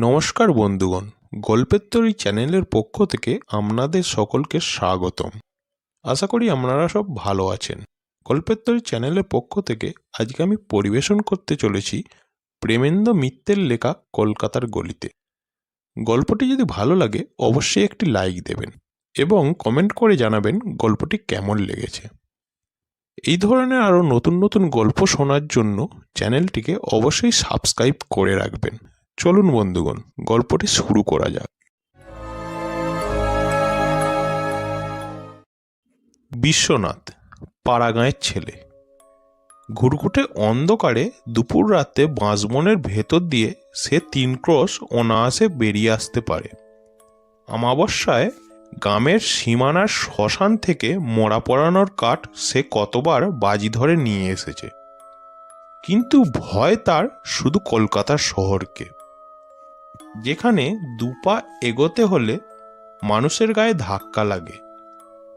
নমস্কার বন্ধুগণ গল্পের তরী চ্যানেলের পক্ষ থেকে আপনাদের সকলকে স্বাগতম। আশা করি আপনারা সব ভালো আছেন। গল্পের তরী চ্যানেলের পক্ষ থেকে আজকে আমি পরিবেশন করতে চলেছি প্রেমেন্দ্র মিত্রের লেখা কলকাতার গলিতে। গল্পটি যদি ভালো লাগে, অবশ্যই একটি লাইক দেবেন এবং কমেন্ট করে জানাবেন গল্পটি কেমন লেগেছে। এই ধরনের আরও নতুন নতুন গল্প শোনার জন্য চ্যানেলটিকে অবশ্যই সাবস্ক্রাইব করে রাখবেন। চলুন বন্ধুগণ, গল্পটি শুরু করা যাক। বিশ্বনাথ, পাড়াগাঁয়ের ছেলে। ঘুরঘুটে অন্ধকারে দুপুর রাতে বাঁশবনের ভেতর দিয়ে সে তিন ক্রস অনায়াসে বেরিয়ে আসতে পারে। আমাবস্যায় গ্রামের সীমানার শ্মশান থেকে মরা পড়ানোর কাঠ সে কতবার বাজি ধরে নিয়ে এসেছে। কিন্তু ভয় তার শুধু কলকাতার শহরকে। যেখানে দুপা এগোতে হলে মানুষের গায়ে ধাক্কা লাগে।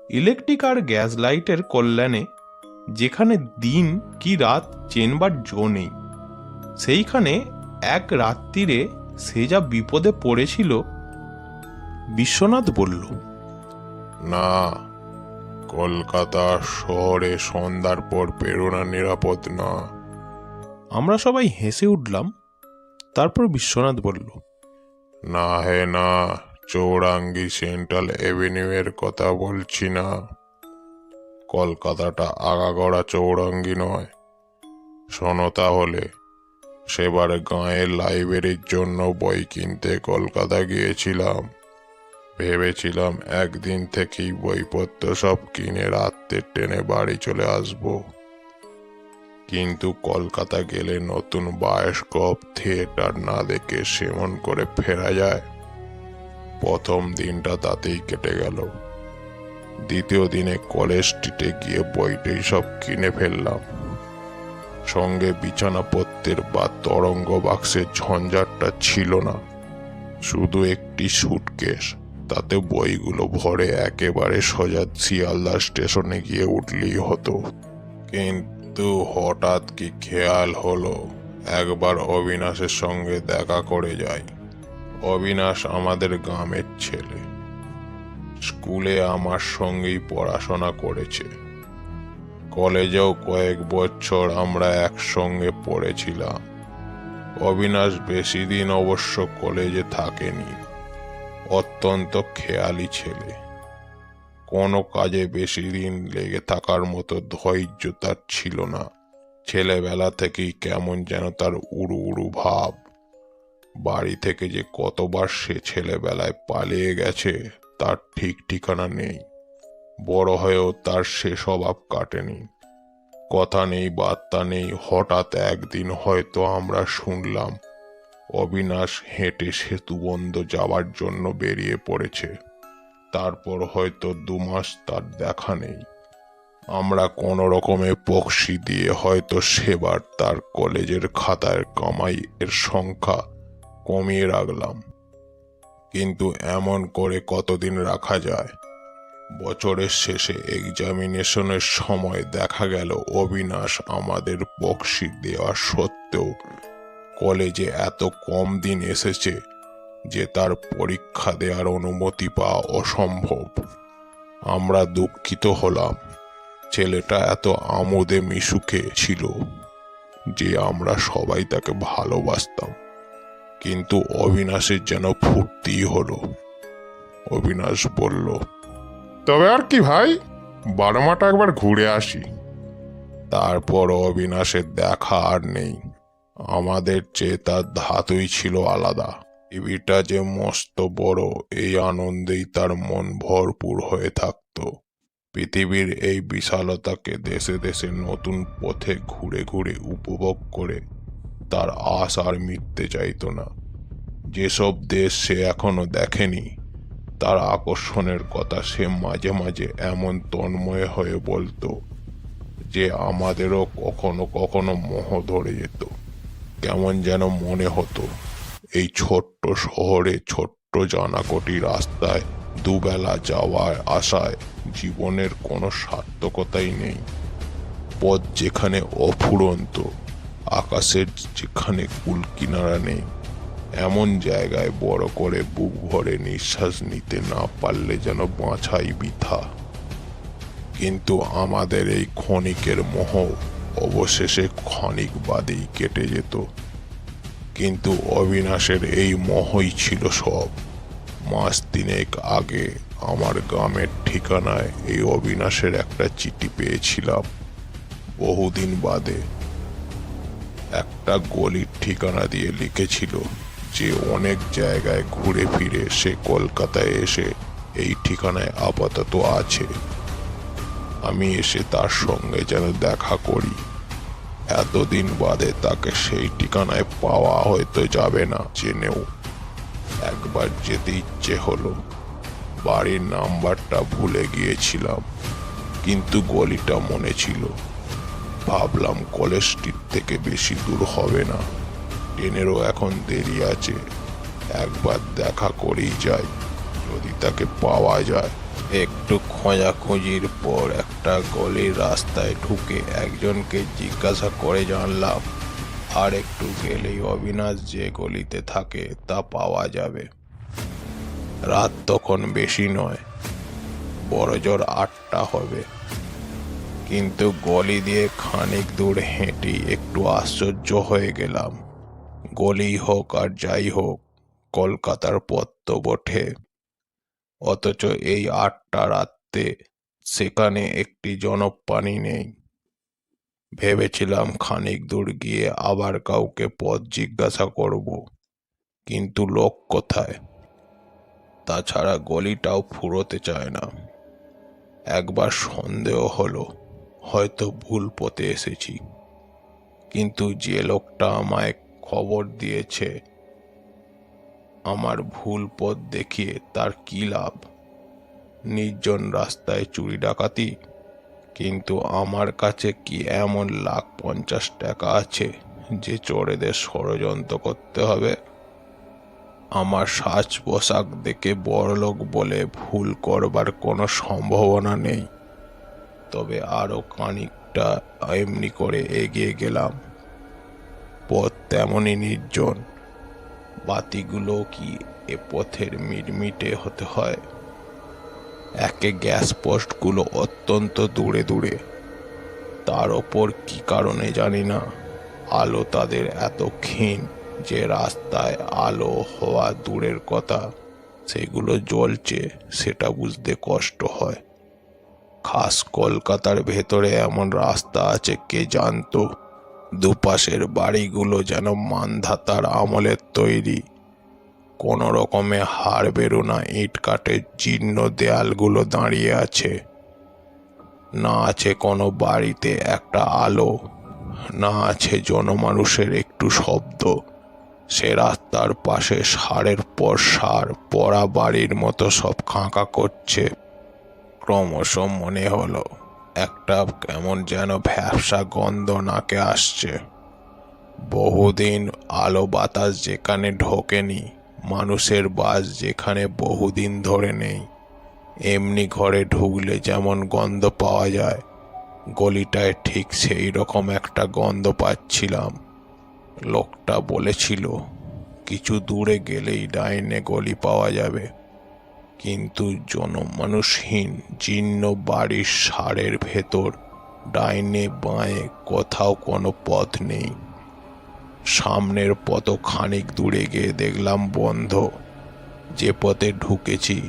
ইলেকট্রিক আর গ্যাস লাইটের কল্যাণে যেখানে দিন কি রাত চেনবার জো নেই সেইখানে এক রাত্রিরে সে যা বিপদে পড়েছিল বিশ্বনাথ বলল না কলকাতা শহরে সন্ধ্যার পর প্রেরণা নিরাপদ না। আমরা সবাই হেসে উঠলাম তারপর বিশ্বনাথ বলল না হে না, চৌরাঙ্গি সেন্ট্রাল এভিনিউয়ের কথা বলছি না। কলকাতাটা আগাগড়া চৌরাঙ্গি নয়। শোনো তাহলে, সেবার গাঁয়ের লাইব্রেরির জন্য বই কিনতে কলকাতা গিয়েছিলাম। ভেবেছিলাম একদিন থেকেই বইপত্র সব কিনে রাত্রের ট্রেনে বাড়ি চলে আসব। কিন্তু কলকাতা গেলে নতুন বায়োস্কোপ থিয়েটার না দেখে সেমন করে ফেরা যায়। প্রথম দিনটা তাতেই কেটে গেল। দ্বিতীয় দিনে কলেজ স্ট্রিটে গিয়ে বইটাই সব কিনে ফেললাম। সঙ্গে বিছানাপত্রের বা তরঙ্গ বাক্সের ঝঞ্ঝাটটা ছিল না। শুধু একটি সুটকেস। তাতে বইগুলো ভরে একেবারে সোজা শিয়ালদা স্টেশনে গিয়ে উঠলেই হতো। কিন্তু হঠাৎ কি খেয়াল হলো? একবার অবিনাশের সঙ্গে দেখা করে যাই। অবিনাশ আমাদের গ্রামের ছেলে। স্কুলে আমার সঙ্গেই পড়াশোনা করেছে। কলেজেও কয়েক বছর আমরা একসঙ্গে পড়েছিলাম। অবিনাশ বেশি দিন অবশ্য কলেজে থাকেনি। অত্যন্ত খেয়ালি ছেলে। কোনো কাজে বেশি দিন লেগে থাকার মতো ধৈর্য তার ছিল না। ছেলেবেলা থেকেই কেমন যেন তার উড়ু উড়ু ভাব। বাড়ি থেকে যে কতবার সে ছেলেবেলায় পালিয়ে গেছে, তার ঠিক ঠিকানা নেই। বড় হয়েও তার সে স্বভাব কাটেনি। কথা নেই, বার্তা নেই, হঠাৎ একদিন হয়তো আমরা শুনলাম, অবিনাশ হেঁটে সেতুবন্ধ যাওয়ার জন্য বেরিয়ে পড়েছে। তারপর হয়তো দু মাস তার দেখা নেই। আমরা কোনো রকমে পক্সি দিয়ে হয়তো সেবার তার কলেজের খাতায় কামাই এর সংখ্যা কমিয়ে রাখলাম। কিন্তু এমন করে কতদিন রাখা যায়? বছরের শেষে এক্সামিনেশনের সময় দেখা গেল অবিনাশ আমাদের বক্সি দেওয়া সত্ত্বেও কলেজে এত কম দিন এসেছে যে তার পরীক্ষা দেওয়ার অনুমতি পাওয়া অসম্ভব। আমরা দুঃখিত হলাম। ছেলেটা এত আমোদে মিশুকে ছিল যে আমরা সবাই তাকে ভালোবাসতাম। কিন্তু অবিনাশের যেন ফুর্তি হলো। অবিনাশ বলল তবে আর কি ভাই বারোমাটা একবার ঘুরে আসি। তারপর অবিনাশের দেখা আর নেই। আমাদের চেয়ে তার ধাতুই ছিল আলাদা। টিভিটা যে মস্ত বড়, এই আনন্দেই তার মন ভরপুর হয়ে থাকত। পৃথিবীর এই বিশালতাকে দেশে দেশে নতুন পথে ঘুরে ঘুরে উপভোগ করে তার আশ আর মিটতে চাইতো না। যেসব দেশ সে এখনও দেখেনি, তার আকর্ষণের কথা সে মাঝে মাঝে এমন তন্ময় হয়ে বলতো, যে আমাদেরও কখনো কখনো মোহ ধরে যেত, কেমন যেন মনে হতো। এই ছোট্ট শহরে ছোট্ট জানাকটি রাস্তায় দুবেলা যাওয়ার আশায় জীবনের কোনো সার্থকতাই নেই। পথ যেখানে অফুরন্ত, আকাশের যেখানে কুল কিনারা নেই, এমন জায়গায় বড় করে বুক ভরে নিঃশ্বাস নিতে না পারলে যেন বাঁচাই বৃথা। কিন্তু আমাদের এই ক্ষণিকের মোহ অবশেষে ক্ষণিক বাদেই কেটে যেত। কিন্তু অবিনাশের এই মহই ছিল সব। মাস তিনেক আগে আমার গ্রামের ঠিকানায় এই অবিনাশের একটা চিঠি পেয়েছিলাম। বহুদিন বাদে একটা গলির ঠিকানা দিয়ে লিখেছিল যে অনেক জায়গায় ঘুরে ফিরে সে কলকাতায় এসে এই ঠিকানায় আপাতত আছে। আমি এসে তার সঙ্গে যেন দেখা করি। এতদিন বাদে তাকে সেই ঠিকানায় পাওয়া হয়তো যাবে না, জেনেও। একবার যেতে ইচ্ছে হলো। বাড়ির নাম্বারটা ভুলে গিয়েছিলাম, কিন্তু গলিটা মনে ছিল। ভাবলাম কলেজ স্ট্রিট থেকে বেশি দূর হবে না। ট্রেনেরও এখন দেরি আছে। একবার দেখা করেই যাই, যদি তাকে পাওয়া যায়। একটু খোঁজাখুঁজির পর একটা গলির রাস্তায় ঢুকে একজনকে জিজ্ঞাসা করে জানলাম, আর একটু গেলেই অবিনাশ যে গলিতে থাকে তা পাওয়া যাবে? রাত তখন বেশি নয় বড় জোর আটটা হবে। কিন্তু গলি দিয়ে খানিক দূর হেঁটে একটু আশ্চর্য হয়ে গেলাম। গলি হোক আর যাই হোক, কলকাতার পথ তো বটে। অথচ এই আটটা রাত্রে সেখানে একটি জনপ্রাণী নেই। ভেবেছিলাম খানিক দূর গিয়ে আবার কাউকে পথ জিজ্ঞাসা করব, কিন্তু লোক কোথায়? তাছাড়া গলিটাও ফুরোতে চায় না। একবার সন্দেহ হলো, হয়তো ভুল পথে এসেছি। কিন্তু যে লোকটা আমায় খবর দিয়েছে আমার ভুল পথ দেখিয়ে তার কি লাভ? নির্জন রাস্তায় চুরি ডাকাতি? কিন্তু আমার কাছে কি এমন লাখ পঞ্চাশ টাকা আছে যে চোরেদের ষড়যন্ত্র করতে হবে? আমার সাজ পোশাক দেখে বড়লোক বলে ভুল করবার কোনো সম্ভাবনা নেই। তবে আরও খানিকটা এমনি করে এগিয়ে গেলাম। পথ তেমনই নির্জন। বাতিগুলো কি এ পথের মিটমিটে হতে হয়? একে গ্যাস পোস্টগুলো অত্যন্ত দূরে দূরে। তার ওপর কি কারণে জানি না। আলো তাদের এত ক্ষীণ যে রাস্তায় আলো হওয়া দূরের কথা। সেগুলো জ্বলছে, সেটা বুঝতে কষ্ট হয়। খাস কলকাতার ভেতরে এমন রাস্তা আছে, কে জানতো? দুপাশের বাড়িগুলো যেন মানধাতার আমলের তৈরি। কোনো রকমে হাড় বেরোনা, ইট কাঠের জীর্ণ দেয়ালগুলো দাঁড়িয়ে আছে। না আছে কোনো বাড়িতে একটা আলো, না আছে জনমানুষের একটু শব্দ। সে রাস্তার পাশে সারের পর সার, পড়া বাড়ির মতো সব খাঁকা করছে। ক্রমশ মনে হলো একটা কেমন যেন ভ্যাবসা গন্ধ নাকে আসছে। বহুদিন আলো বাতাস যেখানে ঢোকেনি, মানুষের বাস যেখানে বহুদিন ধরে নেই। এমনি ঘরে ঢুকলে যেমন গন্ধ পাওয়া যায়, গলিটায় ঠিক সেই রকম একটা গন্ধ পাচ্ছিলাম। লোকটা বলেছিল, কিছু দূরে গেলেই ডাইনে গলি পাওয়া যাবে। কিন্তু জনমানুষহীন, জীর্ণ বাড়ির সারের ভেতর ডাইনে বাঁয়ে কোথাও কোনো পথ নেই। সামনের পথ খানিক দূরে গিয়ে দেখলাম বন্ধ। যে পথে ঢুকেছি,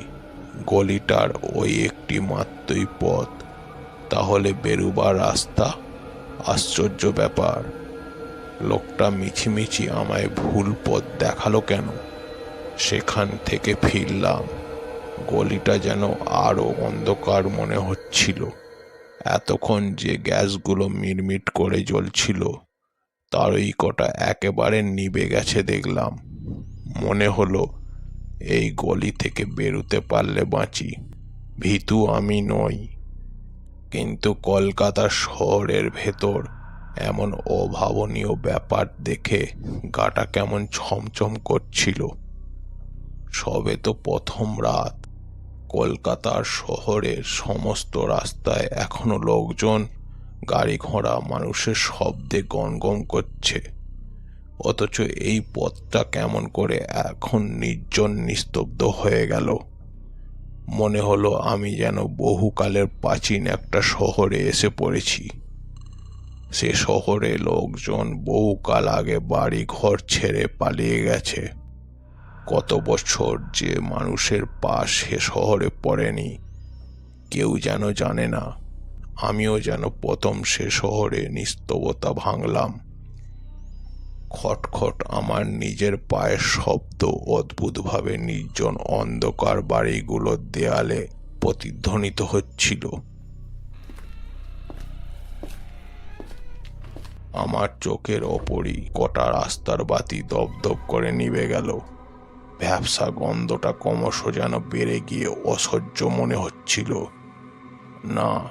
গলিটার ওই একটি মাত্রই পথ। তাহলে বেরুবার রাস্তা? আশ্চর্য ব্যাপার। লোকটা মিছিমিছি আমায় ভুল পথ দেখাল কেন? সেখান থেকে ফিরলাম। গলিটা যেন আরও অন্ধকার মনে হচ্ছিল। এতক্ষণ যে গ্যাসগুলো মিটমিট করে জ্বলছিল, তারই কটা একেবারে নিভে গেছে দেখলাম। মনে হলো, এই গলি থেকে বেরোতে পারলে বাঁচি। ভীতু আমি নই, কিন্তু কলকাতা শহরের ভেতর এমন অভাবনীয় ব্যাপার দেখে গাটা কেমন ছমছম করছিল। সবে তো প্রথম রাত কলকাতার শহরের সমস্ত রাস্তায় এখনও লোকজন গাড়ি ঘোড়া মানুষের শব্দে গমগম করছে। অথচ এই পথটা কেমন করে এখন নির্জন নিস্তব্ধ হয়ে গেল। মনে হলো আমি যেন বহুকালের প্রাচীন একটা শহরে এসে পড়েছি। সে শহরে লোকজন বহুকাল আগে বাড়ি ঘর ছেড়ে পালিয়ে গেছে। কত বছর যে মানুষের পা সে শহরে পড়েনি, কেউ যেন জানে না, আমিও যেন প্রথম সে শহরে নিস্তবতা ভাঙলাম। খটখট আমার নিজের পায়ের শব্দ অদ্ভুতভাবে নির্জন অন্ধকার বাড়িগুলোর দেয়ালে প্রতিধ্বনিত হচ্ছিল। আমার চোখের ওপরই কটা রাস্তার বাতি দপদপ করে নিভে গেল। ব্যবসা গন্ধটা ক্রমশ যেন বেড়ে গিয়ে অসহ্য মনে হচ্ছিল। না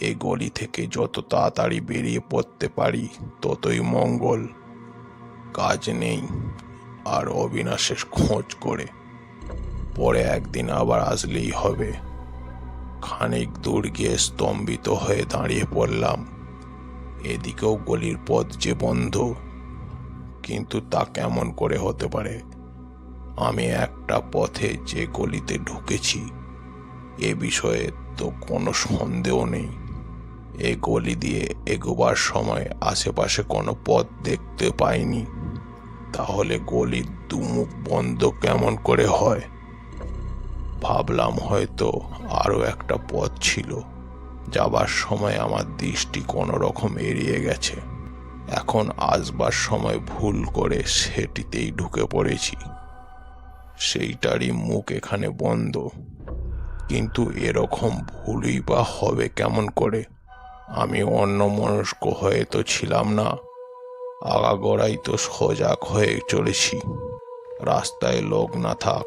এই গলি থেকে যত তাড়াতাড়ি বেরিয়ে পড়তে পারি, ততই মঙ্গল। কাজ নেই, আর অবিনাশের খোঁজ করে। পরে একদিন আবার আসলেই হবে। খানিক দূর গিয়ে স্তম্ভিত হয়ে দাঁড়িয়ে পড়লাম। এদিকেও গলির পথ যে বন্ধ, কিন্তু তা কেমন করে হতে পারে? আমি একটা পথে যে গলিতে ঢুকেছি, এ বিষয়ে তো কোনো সন্দেহ নেই। এই গলি দিয়ে এগোবার সময় আশেপাশে কোনো পথ দেখতে পাইনি। তাহলে গলির দুমুখ বন্ধ কেমন করে হয়? ভাবলাম হয়তো আরও একটা পথ ছিল। যাবার সময় আমার দৃষ্টি কোনো রকম এড়িয়ে গেছে। এখন আসবার সময় ভুল করে সেটিতেই ঢুকে পড়েছি। সেইটারই মুখ এখানে বন্ধ। কিন্তু এরকম ভুলই বা হবে কেমন করে? আমি অন্য মনস্ক হয়ে তো ছিলাম না। আগাগোড়াই তো সজাগ হয়ে চলেছি। রাস্তায় লোক না থাক,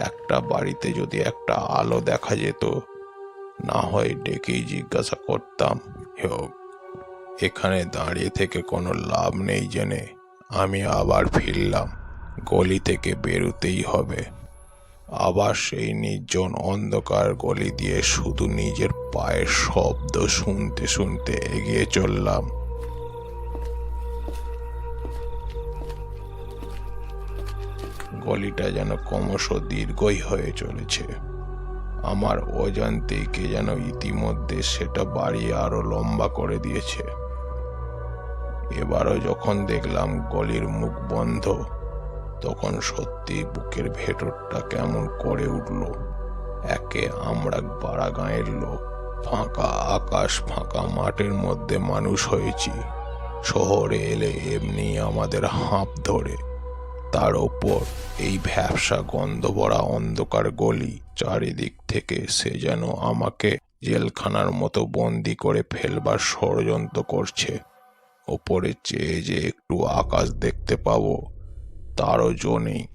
একটা বাড়িতে যদি একটা আলো দেখা যেত, না হয় ডেকেই জিজ্ঞাসা করতাম হোক এখানে দাঁড়িয়ে থেকে কোনো লাভ নেই জেনে, আমি আবার ফিরলাম। গলি থেকে বেরোতেই হবে। আবার সেই নির্জন অন্ধকার গলি দিয়ে শুধু নিজের পায়ের শব্দ শুনতে শুনতে এগিয়ে চললাম। গলিটা যেন ক্রমশ দীর্ঘই হয়ে চলেছে। আমার অজান্তেই কে যেন ইতিমধ্যে সেটা বাড়িয়ে আরও লম্বা করে দিয়েছে। এবারও যখন দেখলাম গলির মুখ বন্ধ তখন সত্যি বুকের ভেতরটা কেমন করে উঠল। একে আমরা পাড়া গাঁয়ের লোক, ফাঁকা আকাশ, ফাঁকা মাঠের মধ্যে মানুষ হয়েছি। শহরে এলে এমনি আমাদের হাঁপ ধরে। তার ওপর এই ভ্যাবসা গন্ধ ভরা অন্ধকার গলি চারিদিক থেকে সে যেন আমাকে জেলখানার মতো বন্দি করে ফেলবার ষড়যন্ত্র করছে। ওপরে চেয়ে যে একটু আকাশ দেখতে পাবো তারও জো নেই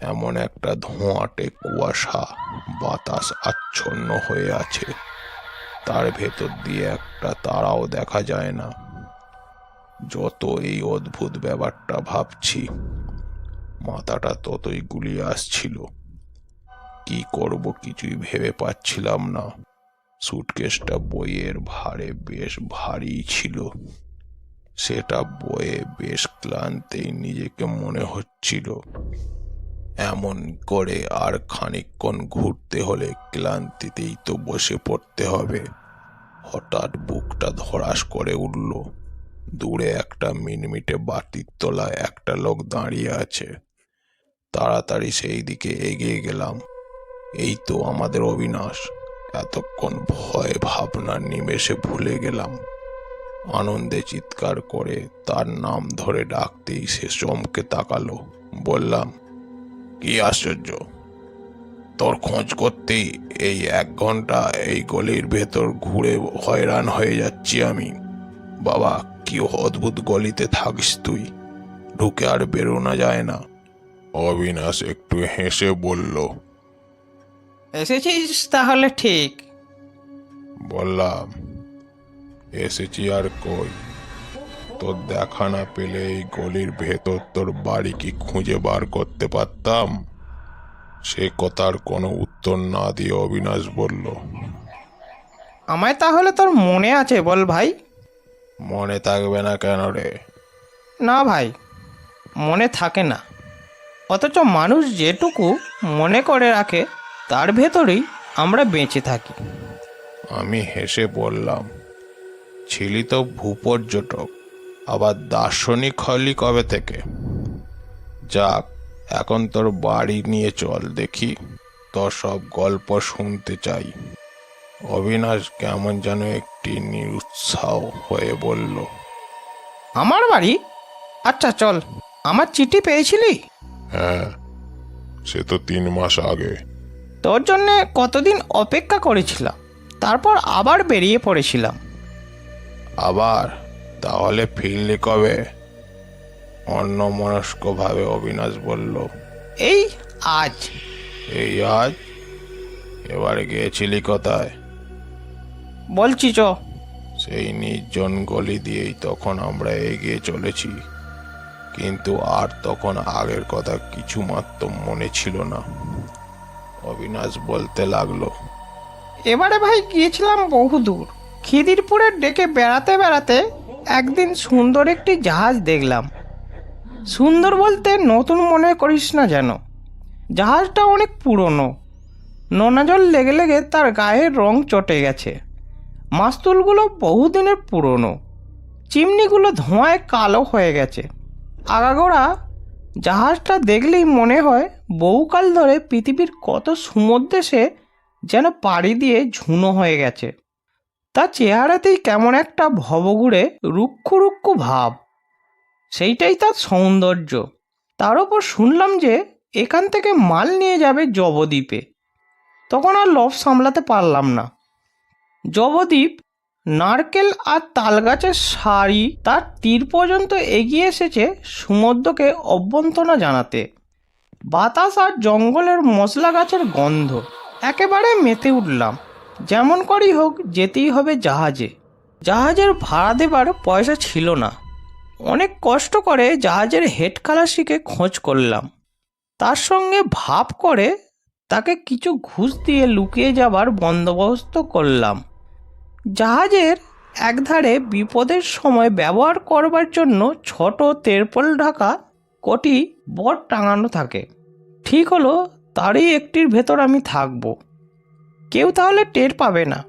এমন একটা ধোঁয়াটে কুয়াশা বাতাস আচ্ছন্ন হয়ে আছে। তার ভেতর দিয়ে একটা তারাও দেখা যায় না। যত এই অদ্ভুত ব্যাপারটা ভাবছি, মাথাটা ততই গুলিয়ে আসছিল। কি করব কিছুই ভেবে পাচ্ছিলাম না। সুটকেসটা বইয়ের ভারে বেশ ভারী ছিল। সেটা বয়ে বেশ ক্লান্তেই নিজেকে মনে হচ্ছিল। এমন করে আর খানিকক্ষণ ঘুরতে হলে ক্লান্তিতেই তো বসে পড়তে হবে। হঠাৎ বুকটা ধরাস করে উঠল। দূরে একটা মিনমিটে বাতির তলায় একটা লোক দাঁড়িয়ে আছে। তাড়াতাড়ি সেই দিকে এগিয়ে গেলাম। এই তো আমাদের অবিনাশ। এতক্ষণ ভয় ভাবনা নিমেষে ভুলে গেলাম। আনন্দে চিৎকার করে তার নাম ধরে ডাকতেই সে চমকে তাকালো। বললাম কি আশ্চর্য! তোর খোঁজ করতেই এই এক ঘণ্টা এই গলির ভেতর ঘুরে হয়রান হয়ে যাচ্ছি আমি। বাবা কি অদ্ভুত গলিতে থাকিস তুই। ঢুকে আর বেরোনো যায় না। অবিনাশ একটু হেসে বলল এসেছিস তাহলে ঠিক। বললাম এসেছি আর কই? তোর দেখা না পেলে এই গলির ভেতর তোর বাড়ি কি খুঁজে বার করতে পারতাম? সে কথার কোনো উত্তর না দিয়ে অবিনাশ বলল আমায় তাহলে তোর মনে আছে বল ভাই? মনে থাকবে না কেন রে? না ভাই মনে থাকে না। অথচ মানুষ যেটুকু মনে করে রাখে তার ভেতরেই আমরা বেঁচে থাকি। আমি হেসে বললাম ছিলি তো ভূপর্যটক আবার দার্শনিক হলি কবে থেকে? যাক এখন তোর বাড়ি নিয়ে চল দেখি তোর সব গল্প শুনতে চাই। অবিনাশ কেমন যেন একটি নিরুৎসাহ হয়ে বলল আমার বাড়ি? আচ্ছা চল। আমার চিঠি পেয়েছিলি? হ্যাঁ সে তো তিন মাস আগে। তোর জন্যে কতদিন অপেক্ষা করেছিলাম তারপর আবার বেরিয়ে পড়েছিলাম। আবার তাহলে ফিরলি কবে? অন্যমনস্কভাবে অবিনাশ বলল এই আজ। এই আজ? এবারে গিয়েছিলি কোথায়? বলছি চ সেই নির্জন গলি দিয়েই তখন আমরা এগিয়ে চলেছি। কিন্তু আর তখন আগের কথা কিছু মাত্র মনে ছিল না। অবিনাশ বলতে লাগল এবারে ভাই গিয়েছিলাম বহুদূর। খিদিরপুরের ডেকে বেড়াতে বেড়াতে একদিন সুন্দর একটি জাহাজ দেখলাম। সুন্দর বলতে নতুন মনে করিস না যেন। জাহাজটা অনেক পুরনো। নোনা জল লেগে লেগে তার গায়ের রং চটে গেছে। মাস্তুলগুলো বহুদিনের পুরনো। চিমনিগুলো ধোঁয়ায় কালো হয়ে গেছে। আগাগোড়া জাহাজটা দেখলেই মনে হয় বহুকাল ধরে পৃথিবীর কত সমুদ্রে যেন পাড়ি দিয়ে ঝুনো হয়ে গেছে। তার চেহারাতেই কেমন একটা ভবঘুরে রুক্ষ রুক্ষ ভাব। সেইটাই তার সৌন্দর্য। তার ওপর শুনলাম যে এখান থেকে মাল নিয়ে যাবে জবদ্বীপে। তখন আর লোভ সামলাতে পারলাম না। জবদ্বীপ নারকেল আর তালগাছের সারি তার তীর পর্যন্ত এগিয়ে এসেছে সমুদ্রকে অভ্যন্তনা জানাতে। বাতাস আর জঙ্গলের মশলা গাছের গন্ধ, একেবারে মেতে উঠলাম। যেমন করেই হোক, যেতেই হবে জাহাজে। জাহাজের ভাড়া দেবার পয়সা ছিল না। অনেক কষ্ট করে জাহাজের হেড খালাসিকে খোঁজ করলাম। তার সঙ্গে ভাব করে তাকে কিছু ঘুষ দিয়ে লুকিয়ে যাবার বন্দোবস্ত করলাম। জাহাজের একধারে বিপদের সময় ব্যবহার করবার জন্য ছোট তেরপল ঢাকা কটি বট টাঙানো থাকে। ঠিক হলো, তারই একটির ভেতর আমি থাকব। কেউ তাহলে টের পাবে না।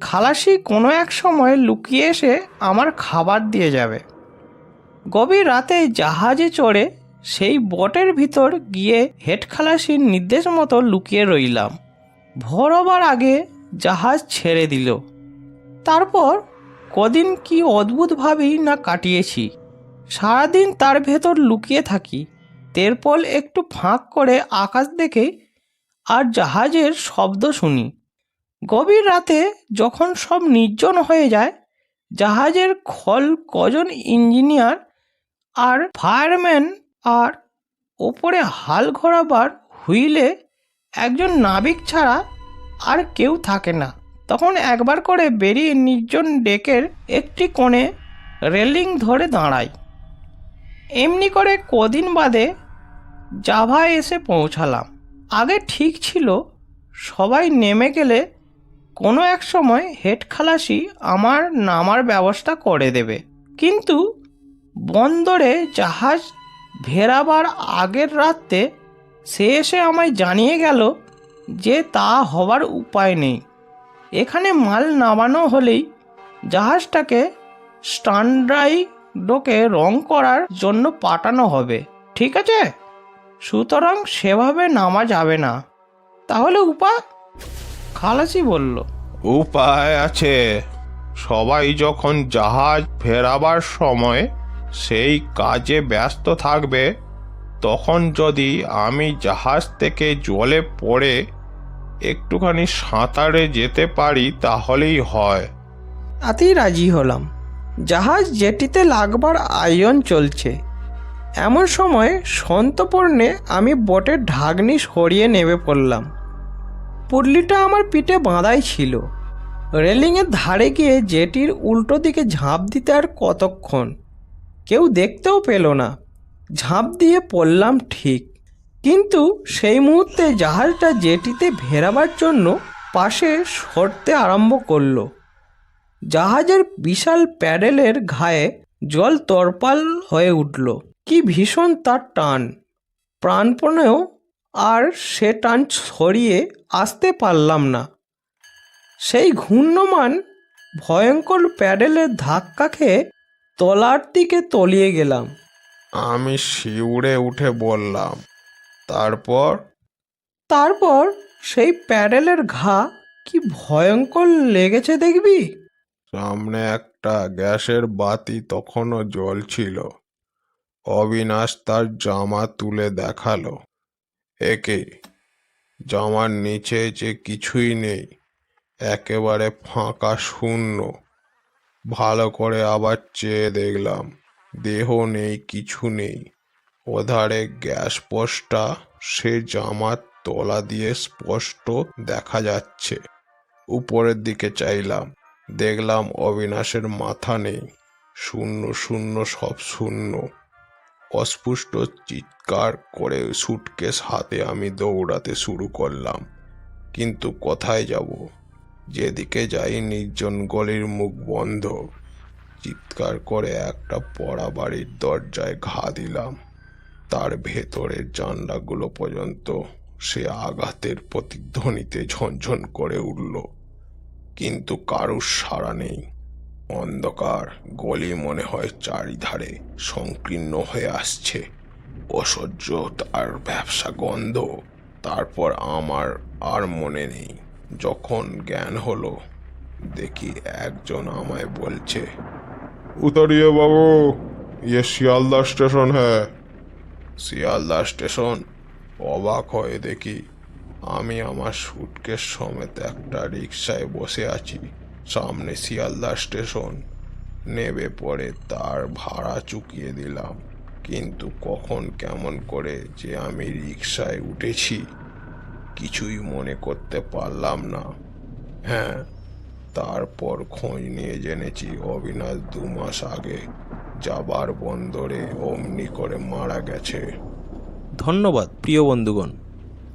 খালাসি কোনো এক সময় লুকিয়ে এসে আমার খাবার দিয়ে যাবে। গভীর রাতে জাহাজে চড়ে সেই বটের ভিতর গিয়ে হেড খালাসির নির্দেশ মতো লুকিয়ে রইলাম। ভোর হবার আগে জাহাজ ছেড়ে দিল। তারপর কদিন কি অদ্ভুতভাবেই না কাটিয়েছি। সারাদিন তার ভেতর লুকিয়ে থাকি, তেরপল একটু ফাঁক করে আকাশ দেখে আর জাহাজের শব্দ শুনি। গভীর রাতে যখন সব নির্জন হয়ে যায়, জাহাজের খল কজন ইঞ্জিনিয়ার আর ফায়ারম্যান আর ওপরে হাল ঘোরাবার হুইলে একজন নাবিক ছাড়া আর কেউ থাকে না। তখন একবার করে বেরিয়ে নির্জন ডেকের একটি কোণে রেলিং ধরে দাঁড়াই। এমনি করে কদিন বাদে জাভায় এসে পৌঁছালাম। আগে ঠিক ছিল, সবাই নেমে গেলে কোনো এক সময় হেড খালাসি আমার নামার ব্যবস্থা করে দেবে। কিন্তু বন্দরে জাহাজ ভেরাবার আগের রাত্রে সে এসে আমায় জানিয়ে গেল যে তা হবার উপায় নেই। এখানে মাল নামানো হলেই জাহাজটাকে স্টান্ড্রাই ডোকে রং করার জন্য পাঠানো হবে, ঠিক আছে? সুতরাং সেভাবে নামা যাবে না। তাহলে উপা? খালাসি বলল উপায় আছে। সবাই যখন জাহাজ ফেরাবার সময় সেই কাজে ব্যস্ত থাকবে তখন যদি আমি জাহাজ থেকে জলে পড়ে একটুখানি সাঁতারে যেতে পারি তাহলেই হয়। তাতেই রাজি হলাম। জাহাজ জেটিতে লাগবার আয়োজন চলছে এমন সময় সন্তপর্ণে আমি বটের ঢাকনি সরিয়ে নেমে পড়লাম। পুটলিটা আমার পিঠে বাঁধাই ছিল। রেলিংয়ের ধারে গিয়ে জেটির উল্টো দিকে ঝাঁপ দিতে আর কতক্ষণ? কেউ দেখতেও পেল না। ঝাঁপ দিয়ে পড়লাম ঠিক। কিন্তু সেই মুহূর্তে জাহাজটা জেটিতে ভেরাবার জন্য পাশে সরতে আরম্ভ করল। জাহাজের বিশাল প্যাডেলের ঘায়ে জল তরপাল হয়ে উঠল। কি ভীষণ তার টান। প্রাণপণেও আর সে টান সরিয়ে আসতে পারলাম না। সেই ঘূর্ণমান ভয়ঙ্কর প্যাডেলের ধাক্কা খেয়ে তলার দিকে তলিয়ে গেলাম। আমি শিউরে উঠে বললাম তারপর? তারপর সেই প্যাডেলের ঘা কি ভয়ঙ্কর লেগেছে দেখবি? সামনে একটা গ্যাসের বাতি তখনও জ্বলছিল। অবিনাশ তার জামা তুলে দেখাল। একে, জামার নিচে যে কিছুই নেই, একেবারে ফাঁকা শূন্য। ভালো করে আবার চেয়ে দেখলাম, দেহ নেই, কিছু নেই। ওধারে গ্যাস পোস্টটা সে জামার তলা দিয়ে স্পষ্ট দেখা যাচ্ছে। উপরের দিকে চাইলাম, দেখলাম অবিনাশের মাথা নেই। শূন্য শূন্য, সব শূন্য। অস্পুষ্ট চিৎকার করে সুটকেস হাতে আমি দৌড়াতে শুরু করলাম। কিন্তু কোথায় যাব? যেদিকে যাই নির্জন গলির মুখ বন্ধ। চিৎকার করে একটা পড়া বাড়ির দরজায় ঘা দিলাম। তার ভেতরের জানলাগুলো পর্যন্ত সে আঘাতের প্রতিধ্বনিতে ঝনঝন করে উঠল। কিন্তু কারুর সাড়া নেই। অন্ধকার গলি মনে হয় চারিধারে সংকীর্ণ হয়ে আসছে। অসহ্য তার ব্যবসা গন্ধ। তারপর আমার আর মনে নেই। যখন জ্ঞান হলো দেখি একজন আমায় বলছে উতরিয়ে বাবু ইয়ে শিয়ালদা স্টেশন হ্যাঁ? শিয়ালদা স্টেশন? অবাক হয়ে দেখি আমি আমার সুটকেস সমেত একটা রিক্সায় বসে আছি। সামনে শিয়ালদা স্টেশন। নেবে পরে তার ভাড়া চুকিয়ে দিলাম। কিন্তু কখন কেমন করে যে আমি রিক্সায় উঠেছি, কিছুই মনে করতে পারলাম না। হ্যাঁ তারপর খোঁজ নিয়ে জেনেছি অবিনাশ দু মাস আগে যাবার বন্দরে অমনি করে মারা গেছে। ধন্যবাদ, প্রিয় বন্ধুগণ।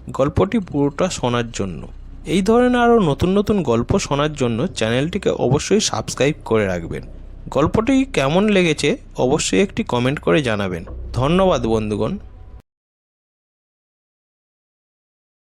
গল্পটি পুরোটা শোনার জন্য। এই ধরনের আরও নতুন নতুন গল্প শোনার জন্য চ্যানেলটিকে অবশ্যই সাবস্ক্রাইব করে রাখবেন। গল্পটি কেমন লেগেছে অবশ্যই একটি কমেন্ট করে জানাবেন। ধন্যবাদ, বন্ধুগণ।